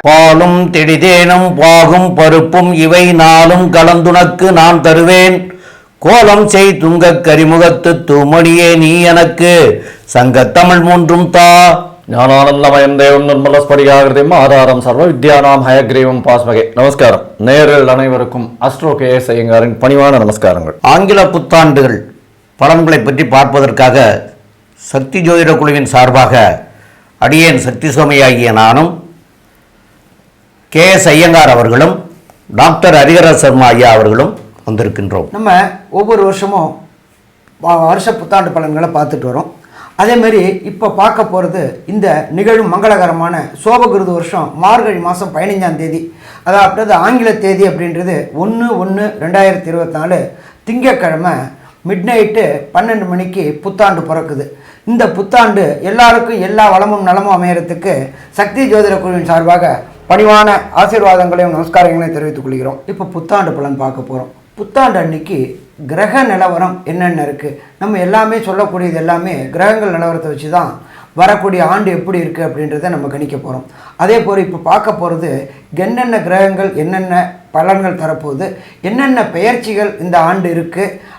பாலும் திடிதேனும் பாகும் பருப்பும் இவை நாளும் கலந்துனக்கு நான் தருவேன். கோலம் செய் துங்கக் கரிமுகத்து தூமணியே நீ எனக்கு. சங்கத்தமிழ் மூன்றும் தா. ஞானானந்தமயம் தேவம் நிர்மலஸ்படிகாகிருதியும் ஆதாரம் சர்வ வித்யானாம் ஹயக்ரீவம் பாஸ்மகே. நமஸ்காரம். நேரில் அனைவருக்கும் அஸ்ட்ரோ கே எஸ் ஐயங்காரின் பணிவான நமஸ்காரங்கள். ஆங்கில புத்தாண்டுகள் பலன்களை பற்றி பார்ப்பதற்காக சக்தி ஜோதிட குழுவின் சார்பாக அடியேன் சக்தி சோமையாகிய நானும் கே எஸ் ஐயங்கார் அவர்களும் டாக்டர் ஹரிகர சர்மா ஐயா அவர்களும் வந்திருக்கின்றோம். நம்ம ஒவ்வொரு வருஷமும் வருஷ புத்தாண்டு பலன்களை பார்த்துட்டு வரோம். அதேமாரி இப்போ பார்க்க போகிறது இந்த நிகழும் மங்களகரமான சோபகிருது வருஷம் மார்கழி மாதம் பதினைஞ்சாம் தேதி. அதாவது ஆங்கில தேதி அப்படின்றது ஒன்று ஒன்று ரெண்டாயிரத்தி இருபத்தி நாலு திங்கக்கிழமை மிட் நைட்டு பன்னெண்டு மணிக்கு புத்தாண்டு பிறக்குது. இந்த புத்தாண்டு எல்லாருக்கும் எல்லா வளமும் நலமும் அமையறதுக்கு சக்தி ஜோதிட குழுவின் சார்பாக பணிவான ஆசீர்வாதங்களையும் நமஸ்காரங்களையும் தெரிவித்துக் கொள்கிறோம். இப்போ புத்தாண்டு பலன் பார்க்க போகிறோம் புத்தாண்டு அன்னைக்கு கிரக நிலவரம் என்னென்ன இருக்குது நம்ம எல்லாமே சொல்லக்கூடியது எல்லாமே கிரகங்கள் நிலவரத்தை வச்சு தான் வரக்கூடிய ஆண்டு எப்படி இருக்குது அப்படின்றத நம்ம கணிக்க போகிறோம் அதே போல் இப்போ பார்க்க போகிறது என்னென்ன கிரகங்கள் என்னென்ன பலன்கள் தரப்போகுது என்னென்ன பெயர்ச்சிகள் இந்த ஆண்டு இருக்குது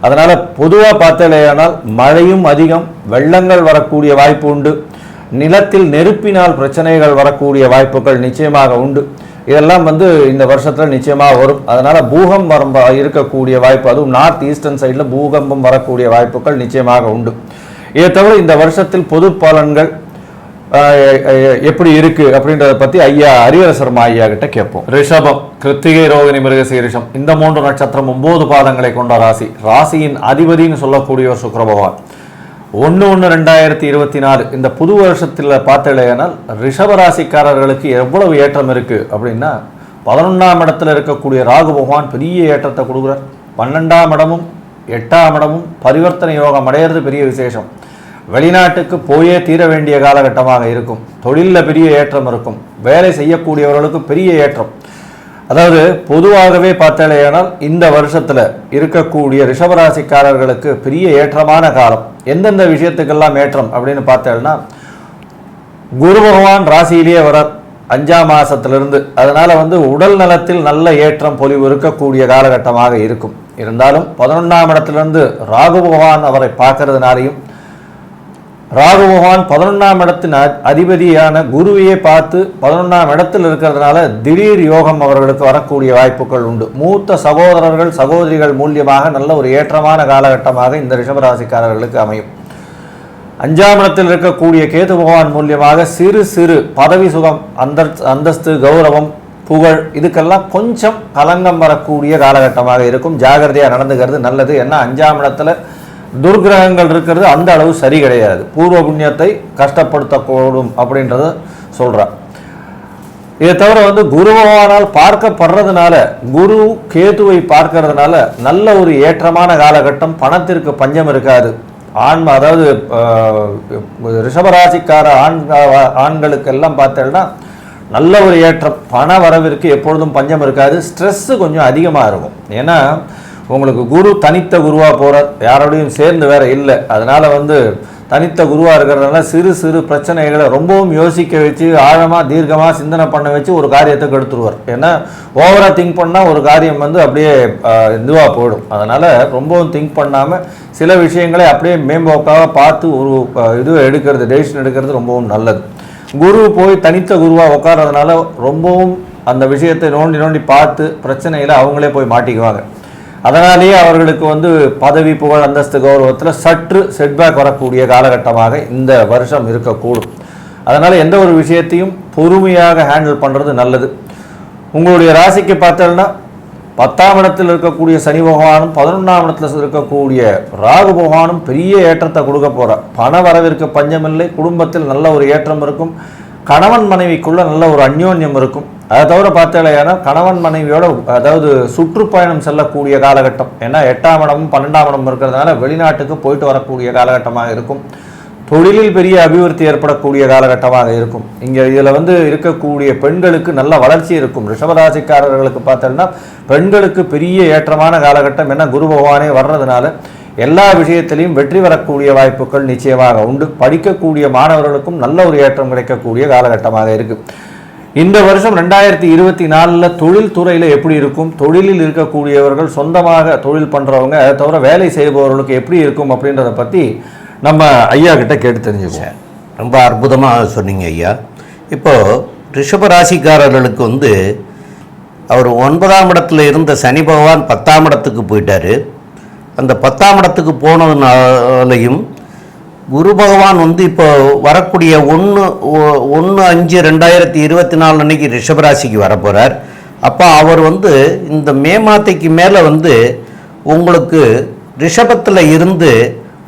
அதனால் பொதுவாக பார்த்தலையானால் மழையும் அதிகம் வெள்ளங்கள் வரக்கூடிய வாய்ப்பு உண்டு. நிலத்தில் நெருப்பினால் பிரச்சனைகள் வரக்கூடிய வாய்ப்புகள் நிச்சயமாக உண்டு. இதெல்லாம் வந்து இந்த வருஷத்தில் நிச்சயமாக வரும். அதனால் பூகம்பரம் இருக்கக்கூடிய வாய்ப்பு அதுவும் நார்த் ஈஸ்டர்ன் சைடில் பூகம்பம் வரக்கூடிய வாய்ப்புகள் நிச்சயமாக உண்டு. இதை தவிர இந்த வருஷத்தில் பொது பலன்கள் எப்படி இருக்கு அப்படின்றத பத்தி ஐயா ஹரிஹரசர்மா ஐயா கிட்ட கேட்போம். ரிஷபம் கிருத்திகை ரோகிணி மிருகசீரிஷம். இந்த மூன்று நட்சத்திரம் ஒன்பது பாதங்களை கொண்ட ராசி. ராசியின் அதிபதின்னு சொல்லக்கூடியவர் சுக்கர பகவான் ஒன்று ஒன்று ரெண்டாயிரத்தி இருபத்தி நாலு. இந்த புது வருஷத்தில் பார்த்தலையானால் ரிஷப ராசிக்காரர்களுக்கு எவ்வளவு ஏற்றம் இருக்கு அப்படின்னா பதினொன்றாம் இடத்துல இருக்கக்கூடிய ராகு பகவான் பெரிய ஏற்றத்தை கொடுக்குறார். பன்னெண்டாம் இடமும் எட்டாம் இடமும் பரிவர்த்தனை யோகம் அடையிறது பெரிய விசேஷம். வெளிநாட்டுக்கு போயே தீர வேண்டிய காலகட்டமாக இருக்கும். தொழிலில் பெரிய ஏற்றம் இருக்கும். வேலை செய்யக்கூடியவர்களுக்கு பெரிய ஏற்றம். அதாவது பொதுவாகவே பார்த்தாலேயானால் இந்த வருஷத்தில் இருக்கக்கூடிய ரிஷபராசிக்காரர்களுக்கு பெரிய ஏற்றமான காலம். எந்தெந்த விஷயத்துக்கெல்லாம் ஏற்றம் அப்படின்னு பார்த்தேன்னா குரு பகவான் ராசியிலேயே வரார். அஞ்சாம் மாதத்திலிருந்து அதனால் வந்து உடல் நலத்தில் நல்ல ஏற்றம் பொலிவு இருக்கக்கூடிய காலகட்டமாக இருக்கும். இருந்தாலும் பதினொன்றாம் இடத்திலிருந்து ராகு பகவான் அவரை பார்க்கறதுனாலையும் ராகு பகவான் பதினொன்றாம் இடத்தின் அதிபதியான குருவையே பார்த்து பதினொன்றாம் இடத்தில் இருக்கிறதுனால திடீர் யோகம் அவர்களுக்கு வரக்கூடிய வாய்ப்புகள் உண்டு. மூத்த சகோதரர்கள் சகோதரிகள் மூலியமாக நல்ல ஒரு ஏற்றமான காலகட்டமாக இந்த ரிஷபராசிக்காரர்களுக்கு அமையும். அஞ்சாம் இடத்தில் இருக்கக்கூடிய கேது பகவான் மூலியமாக சிறு சிறு பதவி சுகம் அந்த அந்தஸ்து கௌரவம் புகழ் இதுக்கெல்லாம் கொஞ்சம் கலங்கம் வரக்கூடிய காலகட்டமாக இருக்கும். ஜாகிரதையாக நடந்துக்கிறது நல்லது. ஏன்னா அஞ்சாம் இடத்துல துர்கிரகங்கள் இருக்கிறது அந்த அளவு சரி கிடையாது. பூர்வ புண்ணியத்தை கஷ்டப்படுத்தக்கூடும் அப்படின்றத சொல்கிறார் இதை தவிர வந்து குருவானால் பார்க்கப்படுறதுனால குரு கேதுவை பார்க்கறதுனால நல்ல ஒரு ஏற்றமான காலகட்டம் பணத்திற்கு பஞ்சம் இருக்காது. ஆண் அதாவது ரிஷபராசிக்கார ஆண் ஆண்களுக்கெல்லாம் பார்த்தேன்னா நல்ல ஒரு ஏற்றம் பண வரவிற்கு எப்பொழுதும் பஞ்சம் இருக்காது. ஸ்ட்ரெஸ்ஸு கொஞ்சம் அதிகமாக இருக்கும். ஏன்னா உங்களுக்கு குரு தனித்த குருவாக போகிறார் யாரோடையும் சேர்ந்து வேற இல்லை. அதனால் வந்து தனித்த குருவாக இருக்கிறதுனால சிறு சிறு பிரச்சனைகளை ரொம்பவும் யோசிக்க வச்சு ஆழமாக தீர்க்கமாக சிந்தனை பண்ண வச்சு ஒரு காரியத்தை கெடுத்துருவார். ஏன்னா ஓவராக திங்க் பண்ணால் ஒரு காரியம் வந்து அப்படியே இதுவாக போயிடும். அதனால் ரொம்பவும் திங்க் பண்ணாமல் சில விஷயங்களை அப்படியே மேம்போக்காக பார்த்து ஒரு அஹ், இது எடுக்கிறது டெசிஷன் எடுக்கிறது ரொம்பவும் நல்லது. குரு போய் தனித்த குருவாக உட்கார்றதுனால ரொம்பவும் அந்த விஷயத்தை நோண்டி நோண்டி பார்த்து பிரச்சனையில் அவங்களே போய் மாட்டிக்குவாங்க. அதனாலேயே அவர்களுக்கு வந்து பதவி புகழ் அந்தஸ்து கௌரவத்தில் சற்று செட்பேக் வரக்கூடிய காலகட்டமாக இந்த வருஷம் இருக்கக்கூடும். அதனால் எந்த ஒரு விஷயத்தையும் பொறுமையாக ஹேண்டில் பண்ணுறது நல்லது. உங்களுடைய ராசிக்கு பார்த்தோம்னா பத்தாம் இடத்தில் இருக்கக்கூடிய சனி பகவானும் பதினொன்றாம் இடத்தில் இருக்கக்கூடிய ராகு பகவானும் பெரிய ஏற்றத்தை கொடுக்க போகிறார் பண வரவிற்கு பஞ்சமில்லை குடும்பத்தில் நல்ல ஒரு ஏற்றம் இருக்கும். கணவன் மனைவிக்குள்ளே நல்ல ஒரு அந்யோன்யம் இருக்கும். அதை தவிர பார்த்தீங்கன்னா கணவன் மனைவியோட அதாவது சுற்றுப்பயணம் செல்லக்கூடிய காலகட்டம். ஏன்னா எட்டாம் இடமும் பன்னெண்டாம் இடமும் இருக்கிறதுனால வெளிநாட்டுக்கு போயிட்டு வரக்கூடிய காலகட்டமாக இருக்கும். தொழிலில் பெரிய அபிவிருத்தி ஏற்படக்கூடிய காலகட்டமாக இருக்கும். இங்கே இதில் வந்து இருக்கக்கூடிய பெண்களுக்கு நல்ல வளர்ச்சி இருக்கும். ரிஷபராசிக்காரர்களுக்கு பார்த்தோம்னா பெண்களுக்கு பெரிய ஏற்றமான காலகட்டம். என்ன குரு பகவானே வர்றதுனால எல்லா விஷயத்திலையும் வெற்றி வரக்கூடிய வாய்ப்புகள் நிச்சயமாக உண்டு. படிக்கக்கூடிய மாணவர்களுக்கும் நல்ல ஒரு ஏற்றம் கிடைக்கக்கூடிய காலகட்டமாக இருக்குது இந்த வருஷம் ரெண்டாயிரத்தி இருபத்தி நாலில் தொழில் துறையில் எப்படி இருக்கும்? தொழிலில் இருக்கக்கூடியவர்கள் சொந்தமாக தொழில் பண்ணுறவங்க அதை தவிர வேலை செய்பவர்களுக்கு எப்படி இருக்கும் அப்படின்றத பற்றி நம்ம ஐயா கிட்ட கேட்டு தெரிஞ்சுக்கோம் ரொம்ப அற்புதமாக சொன்னீங்க ஐயா. இப்போது ரிஷபராசிக்காரர்களுக்கு வந்து அவர் ஒன்பதாம் இடத்துல இருந்த சனி பகவான் பத்தாம் இடத்துக்கு போயிட்டாரு. அந்த பத்தாம் இடத்துக்கு போனதுனாலையும் குரு பகவான் வந்து இப்போ வரக்கூடிய ஒன்று ஒன்று அஞ்சு ரெண்டாயிரத்தி இருபத்தி நாலு அன்னைக்கு ரிஷபராசிக்கு வரப்போகிறார் அப்போ அவர் வந்து இந்த மே மாதைக்கு மேலே வந்து உங்களுக்கு ரிஷபத்தில் இருந்து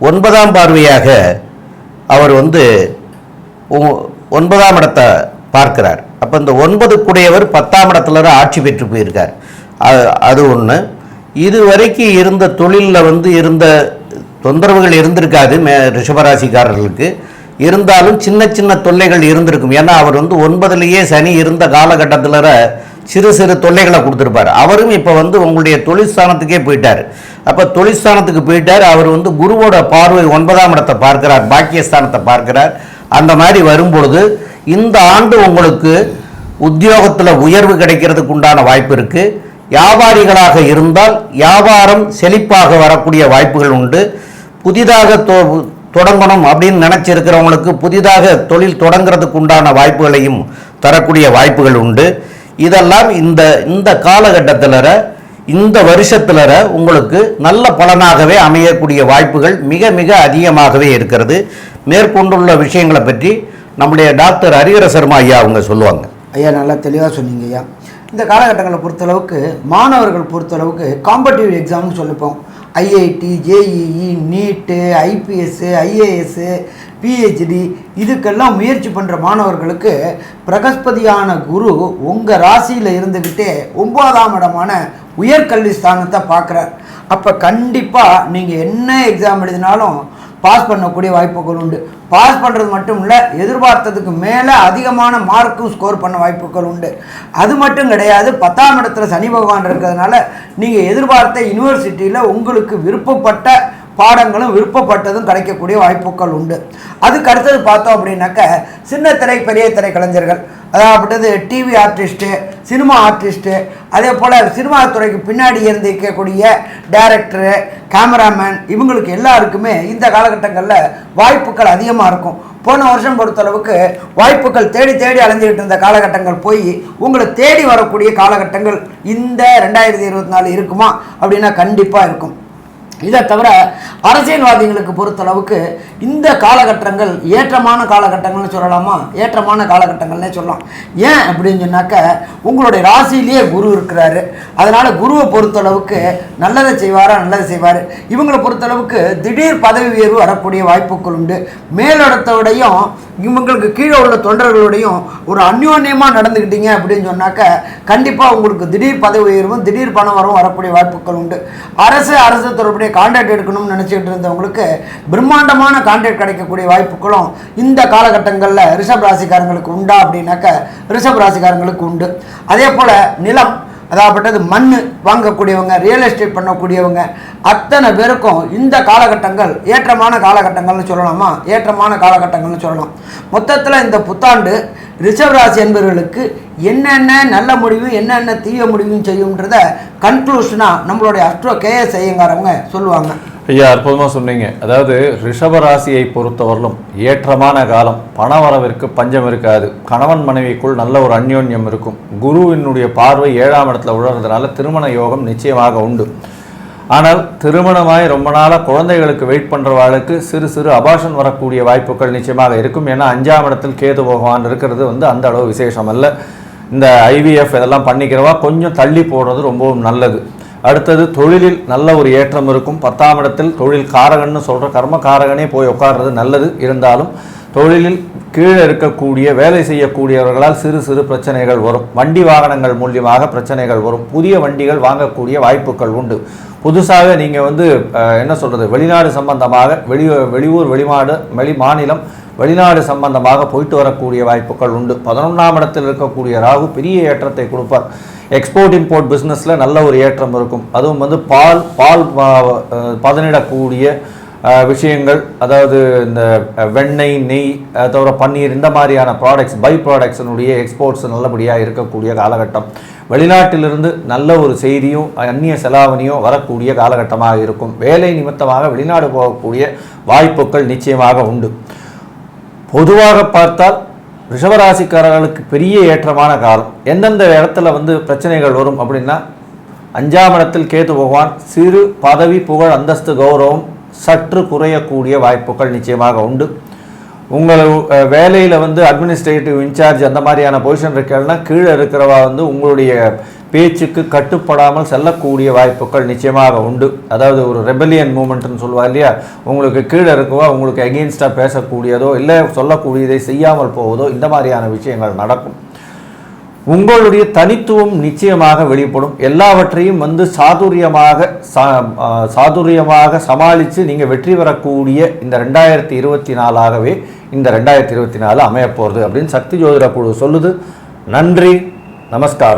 ஒன்பதாம் பார்வையாக அவர் வந்து ஒன்பதாம் இடத்தை பார்க்கிறார். அப்போ இந்த ஒன்பது கூடையவர் பத்தாம் இடத்துல ஆட்சி பெற்று போயிருக்கார். அது அது ஒன்று இதுவரைக்கும் இருந்த தொழிலில் வந்து இருந்த தொந்தரவுகள் இருந்திருக்காது மே ரிஷபராசிக்காரர்களுக்கு. இருந்தாலும் சின்ன சின்ன தொல்லைகள் இருந்திருக்கும். ஏன்னா அவர் வந்து ஒன்பதுலேயே சனி இருந்த காலகட்டத்தில் சிறு சிறு தொல்லைகளை கொடுத்துருப்பார். அவரும் இப்போ வந்து உங்களுடைய தொழிற்சானத்துக்கே போயிட்டார். அப்போ தொழிற்சானத்துக்கு போயிட்டார். அவர் வந்து குருவோட பார்வை ஒன்பதாம் இடத்தை பார்க்கிறார் பாக்கியஸ்தானத்தை பார்க்கிறார். அந்த மாதிரி வரும்பொழுது இந்த ஆண்டு உங்களுக்கு உத்தியோகத்தில் உயர்வு கிடைக்கிறதுக்கு உண்டான வாய்ப்பு இருக்குது வியாபாரிகளாக இருந்தால் வியாபாரம் செழிப்பாக வரக்கூடிய வாய்ப்புகள் உண்டு. புதிதாக தொ- தொடங்கணும் அப்படின்னு நினச்சிருக்கிறவங்களுக்கு புதிதாக தொழில் தொடங்குறதுக்கு உண்டான வாய்ப்புகளையும் தரக்கூடிய வாய்ப்புகள் உண்டு. இதெல்லாம் இந்த இந்த காலகட்டத்தில் இந்த வருஷத்தில் உங்களுக்கு நல்ல பலனாகவே அமையக்கூடிய வாய்ப்புகள் மிக மிக அதிகமாகவே இருக்கிறது. மேற்கொண்டுள்ள விஷயங்களை பற்றி நம்முடைய டாக்டர் ஹரிகர சர்மா ஐயா அவங்க சொல்லுவாங்க. ஐயா நல்லா தெளிவாக சொன்னீங்க ஐயா. இந்த காலகட்டங்களை பொறுத்தளவுக்கு மாணவர்கள் பொறுத்தளவுக்கு காம்படிட்டிவ் எக்ஸாம்னு சொல்லிப்போம். IIT JEE NEET IPS IAS PhD இதுக்கெல்லாம் முயற்சி பண்ணுற மாணவர்களுக்கு பிரகஸ்பதியான குரு உங்கள் ராசியில் இருந்துக்கிட்டே ஒன்பதாம் இடமான உயர்கல்வி ஸ்தானத்தை பார்க்குறார். அப்போ கண்டிப்பாக நீங்கள் என்ன எக்ஸாம் எழுதினாலும் பாஸ் பண்ணக்கூடிய வாய்ப்புகள் உண்டு. பாஸ் பண்ணுறது மட்டும் இல்லை எதிர்பார்த்ததுக்கு மேலே அதிகமான மார்க்கும் ஸ்கோர் பண்ண வாய்ப்புகள் உண்டு. அது மட்டும் கிடையாது பத்தாம் இடத்துல சனி பகவான் இருக்கிறதுனால நீங்கள் எதிர்பார்த்த யூனிவர்சிட்டியில் உங்களுக்கு விருப்பப்பட்ட பாடங்களும் விருப்பப்பட்டதும் கிடைக்கக்கூடிய வாய்ப்புகள் உண்டு. அதுக்கு அடுத்தது பார்த்தோம் அப்படின்னாக்க சின்ன திரை பெரிய திரை கலைஞர்கள். அதாவது டிவி ஆர்டிஸ்ட்டு சினிமா ஆர்டிஸ்ட்டு அதே போல் சினிமா துறைக்கு பின்னாடி இருந்து இருக்கக்கூடிய டேரக்டரு கேமராமேன் இவங்களுக்கு எல்லாருக்குமே இந்த காலகட்டங்களில் வாய்ப்புகள் அதிகமாக இருக்கும். போன வருஷம் பொறுத்தளவுக்கு வாய்ப்புகள் தேடி தேடி அலைஞ்சிக்கிட்டு இருந்த காலகட்டங்கள் போய் உங்களை தேடி வரக்கூடிய காலகட்டங்கள் இந்த ரெண்டாயிரத்தி இருபத்தி நாலு இருக்குமா? அப்படின்னா கண்டிப்பாக இருக்கும். இதை தவிர அரசியல்வாதிகளுக்கு பொறுத்தளவுக்கு இந்த காலகட்டங்கள் ஏற்றமான காலகட்டங்கள்னு சொல்லலாமா? ஏற்றமான காலகட்டங்கள்னே சொல்லலாம். ஏன் அப்படின்னு சொன்னாக்க உங்களுடைய ராசியிலேயே குரு இருக்கிறாரு. அதனால் குருவை பொறுத்தளவுக்கு நல்லதை செய்வாரா நல்லதை செய்வார்? இவங்களை பொறுத்தளவுக்கு திடீர் பதவி உயர்வு வரக்கூடிய வாய்ப்புகள் உண்டு. மேலிடத்தோடையும் இவங்களுக்கு கீழே உள்ள தொண்டர்களோடையும் ஒரு அந்யோன்யமாக நடந்துக்கிட்டீங்க அப்படின்னு சொன்னாக்க கண்டிப்பாக உங்களுக்கு திடீர் பதவி உயர்வும் திடீர் பணம் வரவும் வரக்கூடிய வாய்ப்புகள் உண்டு. அரசு அரசு தொடர்புடைய கான்ட்ராக்ட் எடுக்கணும்னு நினச்சிக்கிட்டு இருந்தவங்களுக்கு பிரம்மாண்டமான கான்ட்ராக்ட் கிடைக்கக்கூடிய வாய்ப்புகளும் இந்த காலகட்டங்களில் ரிஷப் ராசிக்காரங்களுக்கு உண்டா அப்படின்னாக்க ரிஷப் ராசிக்காரங்களுக்கு உண்டு. அதே போல் நிலம் அதாகப்பட்டது மண் வாங்கக்கூடியவங்க ரியல் எஸ்டேட் பண்ணக்கூடியவங்க அத்தனை பேருக்கும் இந்த காலகட்டங்கள் ஏற்றமான காலகட்டங்கள்னு சொல்லலாமா? ஏற்றமான காலகட்டங்கள்னு சொல்லலாம். மொத்தத்தில் இந்த புத்தாண்டு ரிஷப் ராசி என்பவர்களுக்கு என்னென்ன நல்ல முடிவும் என்னென்ன தீய முடிவும் செய்யும்ன்றத கன்க்ளூஷனாக நம்மளுடைய அஸ்ட்ரோ கேஎஸ் ஐயங்காரவங்க சொல்லுவாங்க. ஐயா அற்புதமாக சொன்னீங்க. அதாவது ரிஷப ராசியை பொறுத்தவரையிலும் ஏற்றமான காலம். பணவரவிற்கு பஞ்சம் இருக்காது. கணவன் மனைவிக்குள் நல்ல ஒரு அந்யோன்யம் இருக்கும். குருவினுடைய பார்வை ஏழாம் இடத்துல உழறதுனால திருமண யோகம் நிச்சயமாக உண்டு. ஆனால் திருமணமாய் ரொம்ப நாளாக குழந்தைகளுக்கு வெயிட் பண்ணுறவாளுக்கு சிறு சிறு அபாஷன் வரக்கூடிய வாய்ப்புகள் நிச்சயமாக இருக்கும். ஏன்னா அஞ்சாம் இடத்தில் கேது பகவான் இருக்கிறது வந்து அந்த அளவு விசேஷம் அல்ல. இந்த ஐவிஎஃப் இதெல்லாம் பண்ணிக்கிறவா கொஞ்சம் தள்ளி போடுறது ரொம்பவும் நல்லது. அடுத்தது தொழிலில் நல்ல ஒரு ஏற்றம் இருக்கும். பத்தாம் இடத்தில் தொழில் காரகன்னு சொல்கிற கர்ம காரகனே போய் உட்கார்றது நல்லது. இருந்தாலும் தொழிலில் கீழே இருக்கக்கூடிய வேலை செய்யக்கூடியவர்களால் சிறு சிறு பிரச்சனைகள் வரும். வண்டி வாகனங்கள் மூலியமாக பிரச்சனைகள் வரும். புதிய வண்டிகள் வாங்கக்கூடிய வாய்ப்புகள் உண்டு. புதுசாக நீங்கள் வந்து என்ன சொல்கிறது வெளிநாடு சம்பந்தமாக வெளி வெளியூர் வெளிநாடு வெளி மாநிலம் வெளிநாடு சம்பந்தமாக போயிட்டு வரக்கூடிய வாய்ப்புகள் உண்டு. பதினொன்றாம் இடத்தில் இருக்கக்கூடிய ராகு பெரிய ஏற்றத்தை கொடுப்பார். எக்ஸ்போர்ட் இம்போர்ட் பிஸ்னஸில் நல்ல ஒரு ஏற்றம் இருக்கும். அதுவும் வந்து பால் பால் பதனிடக்கூடிய விஷயங்கள் அதாவது இந்த வெண்ணெய் நெய் தவிர பன்னீர் இந்த மாதிரியான ப்ராடக்ட்ஸ் பை ப்ராடக்ட்ஸினுடைய எக்ஸ்போர்ட்ஸ் நல்லபடியாக இருக்கக்கூடிய காலகட்டம். வெளிநாட்டிலிருந்து நல்ல ஒரு செய்தியும் அந்நிய செலாவணியும் வரக்கூடிய காலகட்டமாக இருக்கும். வேலை நிமித்தமாக வெளிநாடு போகக்கூடிய வாய்ப்புகள் நிச்சயமாக உண்டு. பொதுவாக பார்த்தால் ரிஷபராசிக்காரர்களுக்கு பெரிய ஏற்றமான காலம். எந்தெந்த இடத்துல வந்து பிரச்சனைகள் வரும் அப்படின்னா அஞ்சாம் இடத்தில் கேது பகவான் சிறு பதவி புகழ் அந்தஸ்து கௌரவம் சற்று குறையக்கூடிய வாய்ப்புகள் நிச்சயமாக உண்டு. உங்கள் வேலையில் வந்து அட்மினிஸ்ட்ரேட்டிவ் இன்சார்ஜ் அந்த மாதிரியான பொசிஷன் இருக்கிறதுனா கீழே இருக்கிறவா வந்து உங்களுடைய பேச்சுக்கு கட்டுப்படாமல் செல்லக்கூடிய வாய்ப்புகள் நிச்சயமாக உண்டு. அதாவது ஒரு ரெபலியன் மூமெண்ட்னு சொல்லுவா இல்லையா? உங்களுக்கு கீழே இருக்கவோ உங்களுக்கு அகெயின்ஸ்டாக பேசக்கூடியதோ இல்லை சொல்லக்கூடியதை செய்யாமல் போவதோ இந்த மாதிரியான விஷயங்கள் நடக்கும். உங்களுடைய தனித்துவம் நிச்சயமாக வெளிப்படும். எல்லாவற்றையும் வந்து சாதுரியமாக சா சாதுரியமாக சமாளித்து நீங்கள் வெற்றி பெறக்கூடிய இந்த ரெண்டாயிரத்தி இருபத்தி நாலாகவே இந்த ரெண்டாயிரத்தி இருபத்தி நாலு அமையப்போகிறது அப்படின்னு சக்தி ஜோதிட குழு சொல்லுது. நன்றி நமஸ்காரம்.